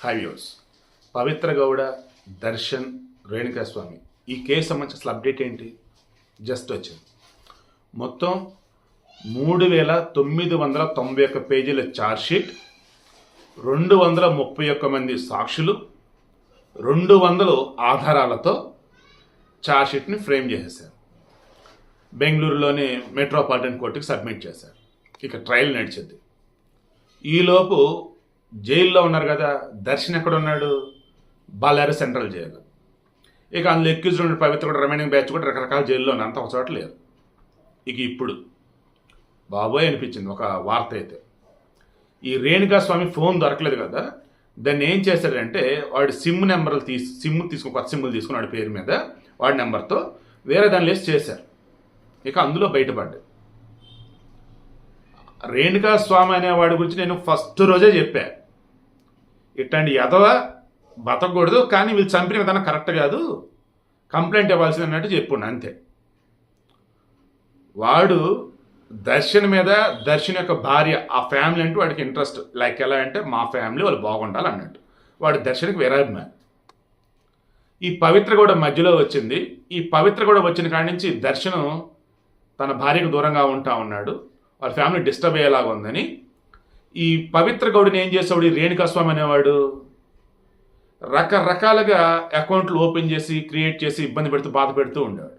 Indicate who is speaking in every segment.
Speaker 1: High వ్యూస్ పవిత్ర గౌడ దర్శన్ రేణుకా స్వామి. ఈ case సంబంధించి అసలు అప్డేట్ ఏంటి? జస్ట్ వచ్చింది. మొత్తం మూడు వేల తొమ్మిది వందల తొంభై ఒక్క పేజీల ఛార్జ్షీట్ రెండు వందల ముప్పై ఒక్క మంది సాక్షులు రెండు వందలు ఆధారాలతో ఛార్జ్షీట్ని ఫ్రేమ్ చేసేసారు బెంగళూరులోని మెట్రోపాలిటన్ కోర్టుకి సబ్మిట్ చేశారు. ఇక ట్రయల్ నడిచింది. ఈలోపు జైల్లో ఉన్నారు కదా దర్శన్ ఎక్కడ ఉన్నాడు బాలారి సెంట్రల్ జైలు. ఇక అందులో ఎక్కించిన ఉన్న పవిత్ర కూడా రిమైనింగ్ బ్యాచ్ కూడా రకరకాల జైల్లో ఉన్నాయి అంత ఒక చోట లేదు. ఇక ఇప్పుడు బాబోయ్ అనిపించింది ఒక వార్త అయితే. ఈ రేణుకా స్వామి ఫోన్ దొరకలేదు కదా దాన్ని ఏం చేశారంటే వాడి సిమ్ నెంబర్లు తీసి సిమ్ తీసుకుని కొత్త సిమ్లు తీసుకుని వాడి పేరు మీద వాడి నెంబర్తో వేరే దాన్ని లేసి చేశారు. ఇక అందులో బయటపడ్డాయి రేణుకా స్వామి అనే వాడి గురించి నేను ఫస్ట్ రోజే చెప్పా. ఇట్లాంటి ఎదవ బతకూడదు కానీ వీళ్ళు చంపిన విధానం కరెక్ట్ కాదు. కంప్లైంట్ ఇవ్వాల్సింది అన్నట్టు చెప్పుండు అంతే. వాడు దర్శన్ మీద దర్శన్ యొక్క భార్య ఆ ఫ్యామిలీ అంటే వాడికి ఇంట్రెస్ట్ లైక్ ఎలా అంటే మా ఫ్యామిలీ వాళ్ళు బాగుండాలి అన్నట్టు వాడు దర్శన్కి వీరాభిమాని. ఈ పవిత్ర కూడా మధ్యలో వచ్చింది. ఈ పవిత్ర కూడా వచ్చిన కాడి నుంచి దర్శనం తన భార్యకు దూరంగా ఉంటా ఉన్నాడు. వాళ్ళ ఫ్యామిలీ డిస్టర్బ్ అయ్యేలాగా ఉందని. ఈ పవిత్ర గౌడిని ఏం చేసేవాడు ఈ రేణుకాస్వామి అనేవాడు రకరకాలుగా అకౌంట్లు ఓపెన్ చేసి క్రియేట్ చేసి ఇబ్బంది పెడుతూ బాధ పెడుతూ ఉండేవాడు.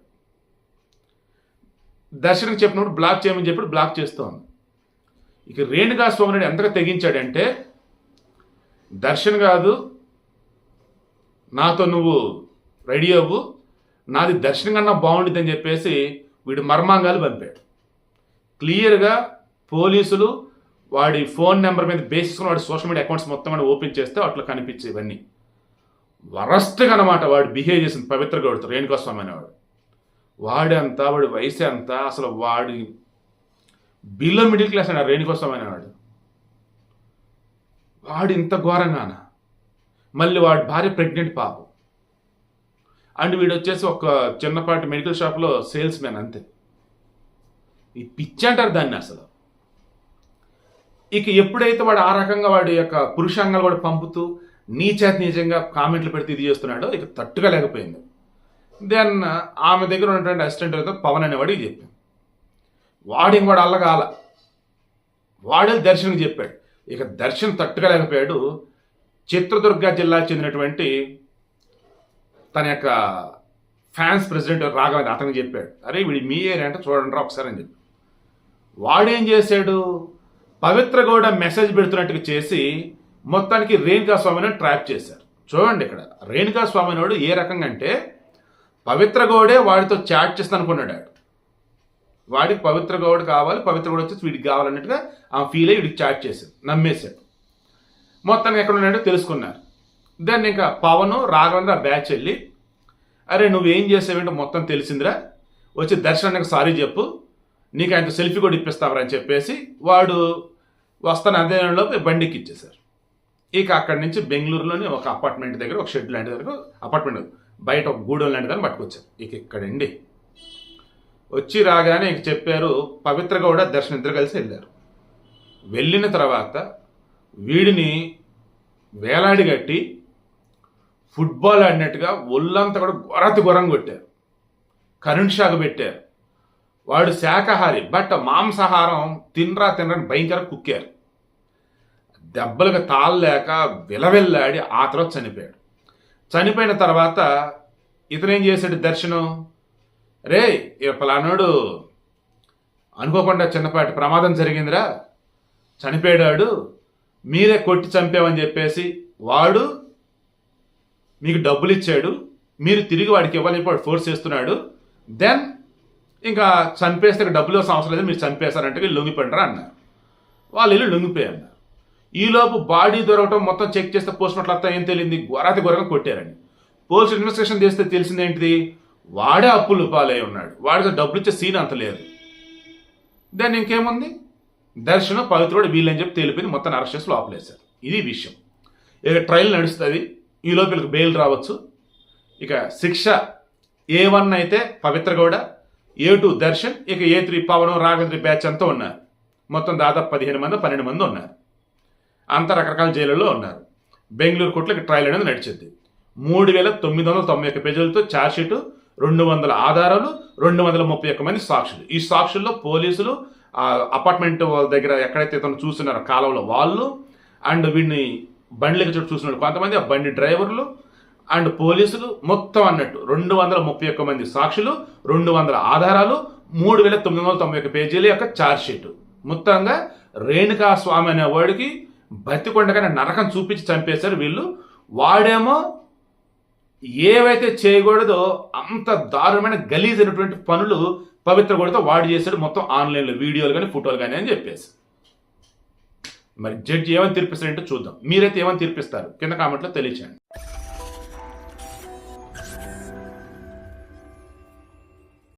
Speaker 1: దర్శనకు చెప్పినప్పుడు బ్లాక్ చేయమని చెప్పి బ్లాక్ చేస్తోంది ఇక రేణుకా స్వామి ఎంతగా తెగించాడంటే దర్శన్ కాదు నాతో నువ్వు రెడీ అవ్వు నాది దర్శనం కన్నా బాగుండిద్దని చెప్పేసి వీడు మర్మాంగాలు పంపాడు. క్లియర్గా పోలీసులు వాడి ఫోన్ నెంబర్ మీద బేసిస్కొని వాడి సోషల్ మీడియా అకౌంట్స్ మొత్తం కూడా ఓపెన్ చేస్తే అట్లా కనిపించే ఇవన్నీ. వరస్ట్గా అనమాట వాడు బిహేవ్ చేసింది పవిత్ర గౌడుతో రేణుకాస్వామి అనేవాడు. వాడంతా వాడి వయసు ఎంత అసలు వాడి బిలో మిడిల్ క్లాస్ అయినా రేణుకోసం అనేవాడు. వాడు ఇంత ఘోరంగాన మళ్ళీ వాడి భార్య ప్రెగ్నెంట్ పాపం. అండ్ వీడు వచ్చేసి ఒక చిన్నపాటి మెడికల్ షాప్లో సేల్స్ మ్యాన్ అంతే. ఈ పిచ్చి అంటారు దాన్ని అసలు. ఇక ఎప్పుడైతే వాడు ఆ రకంగా వాడి యొక్క పురుషాంగాలు కూడా పంపుతూ నీచేత నిజంగా కామెంట్లు పెడితే ఇది చేస్తున్నాడో ఇక తట్టుగా లేకపోయింది. దెన్ ఆమె దగ్గర ఉన్నటువంటి అసిస్టెంట్ అయితే పవన్ అనేవాడికి చెప్పింది వాడిని వాడు అల్లగాల. వాడే దర్శనం చెప్పాడు. ఇక దర్శనం తట్టుగా లేకపోయాడు. చిత్రదుర్గ జిల్లాకు చెందినటువంటి తన యొక్క ఫ్యాన్స్ ప్రెసిడెంట్ రాఘవేంద్ర అతనికి చెప్పాడు. అరే వీడి మీ ఏరియా అంటే చూడండి రా ఒకసారి అని చెప్పి వాడేం చేశాడు? పవిత్ర గౌడ మెసేజ్ పెడుతున్నట్టుగా చేసి మొత్తానికి రేణుకా స్వామిని ట్రాప్ చేశారు. చూడండి ఇక్కడ రేణుకా స్వామిని వాడు ఏ రకంగా అంటే పవిత్ర గౌడే వాడితో చాట్ చేస్తాను అనుకున్నాడు ఆడు వాడికి పవిత్ర గౌడ్ కావాలి పవిత్ర గౌడ్ వచ్చి వీడికి కావాలన్నట్టుగా ఆ ఫీల్ అయ్యి వీడికి చాట్ చేశాడు నమ్మేశాడు. మొత్తానికి ఎక్కడ ఉన్నాడో తెలుసుకున్నారు. దాన్ని ఇంకా పవన్ రాఘవేంద్ర ఆ బ్యాచ్ వెళ్ళి అరే నువ్వేం చేసావేంటో మొత్తం తెలిసిందిరా. వచ్చి దర్శనానికి సారీ చెప్పు. నీకు ఆయన సెల్ఫీ కూడా ఇప్పిస్తావరా అని చెప్పేసి వాడు వస్తాను అదే లోపు బండికి ఇచ్చేశారు. ఇక అక్కడి నుంచి బెంగళూరులోని ఒక అపార్ట్మెంట్ దగ్గర ఒక షెడ్ లాంటి దగ్గర అపార్ట్మెంట్ బయట ఒక గూడెం లాంటి దాన్ని పట్టుకొచ్చారు. ఇక ఇక్కడండి వచ్చి రాగానే ఇక చెప్పారు పవిత్ర గౌడ దర్శనం ఇద్దరు కలిసి వెళ్ళారు. వెళ్ళిన తర్వాత వీడిని వేలాడి కట్టి ఫుట్బాల్ ఆడినట్టుగా ఒళ్ళంతా కూడా గొరతి గొరం కొట్టారు. కరెంట్ షాక్ పెట్టారు. వాడు శాకాహారి బట్ మాంసాహారం తినరా తినరని భయంకర కుక్కారు. దెబ్బలకు తాళలేక విలవెల్లాడి ఆ తర్వాత చనిపోయాడు. చనిపోయిన తర్వాత ఇతనేం చేశాడు దర్శనం? రే పలానాడు అనుకోకుండా చిన్నపాటి ప్రమాదం జరిగిందిరా. చనిపోయాడు మీరే కొట్టి చంపామని చెప్పేసి వాడు మీకు డబ్బులు ఇచ్చాడు మీరు తిరిగి వాడికి ఇవ్వాలని వాడు ఫోర్స్ చేస్తున్నాడు. దెన్ ఇంకా చంపేస్తే డబ్బులు అవసరం లేదు మీరు చంపేశారంటే వీళ్ళు లొంగిపోయినరా అన్నారు వాళ్ళు వెళ్ళి లొంగిపోయారు ఈలోపు బాడీ దొరకటం మొత్తం చెక్ చేస్తే పోస్ట్ మార్టం అంతా ఏం తెలియంది గొరాతి గొరగా కొట్టారండి. పోలీసు ఇన్వెస్టిగేషన్ చేస్తే తెలిసింది ఏంటిది? వాడే అప్పులు పాలై ఉన్నాడు. వాడికి డబ్బులు ఇచ్చే సీన్ అంత లేదు. దాన్ని ఇంకేముంది? దర్శనం పవిత్రుడు వీళ్ళని చెప్పి తెలిపింది మొత్తం అరెస్ట్ చేసి లోపలేశారు. ఇది విషయం. ఇక ట్రయల్ నడుస్తుంది. ఈ లోపలికి బెయిల్ రావచ్చు. ఇక శిక్ష ఏ వన్ అయితే పవిత్ర గౌడ ఏ టూ దర్శన్ ఇక A three Pavan Raghavendra batch అంతా ఉన్నారు. మొత్తం దాదాపు పదిహేను మంది పన్నెండు మంది ఉన్నారు. అంత రకరకాల జైలులో ఉన్నారు. బెంగళూరు కోర్టులో ట్రయల్ అనేది నడిచింది. మూడు వేల తొమ్మిది వందల తొంభై ఒక్క పేజీలతో ఛార్జ్షీట్ రెండు వందల ఆధారాలు రెండు వందల ముప్పై ఒక్క మంది సాక్షులు. ఈ సాక్షుల్లో పోలీసులు అపార్ట్మెంట్ వాళ్ళ దగ్గర ఎక్కడైతే ఇతను చూస్తున్నారో కాలంలో వాళ్ళు అండ్ వీడిని బండ్లకి చోటు చూస్తున్నాడు కొంతమంది ఆ బండి డ్రైవర్లు అండ్ పోలీసులు మొత్తం అన్నట్టు రెండు వందల ముప్పై ఒక్క మంది సాక్షులు రెండు వందల ఆధారాలు మూడు వేల తొమ్మిది వందల తొంభై ఒక్క పేజీల యొక్క ఛార్జ్షీట్ మొత్తంగా రేణుకా స్వామి అనే వాడికి బతికొండగానే నరకం చూపించి చంపేశారు వీళ్ళు. వాడేమో ఏవైతే చేయకూడదో అంత దారుణమైన గలీజ్ అయినటువంటి పనులు పవిత్ర గొడతో వాడు చేశాడు మొత్తం ఆన్లైన్లో వీడియోలు కానీ ఫోటోలు కానీ అని చెప్పేసి. మరి జడ్జి ఏమని తీర్పిస్తారంటే చూద్దాం. మీరైతే ఏమని తీర్పిస్తారు? కింద కామెంట్లో తెలియచేయండి.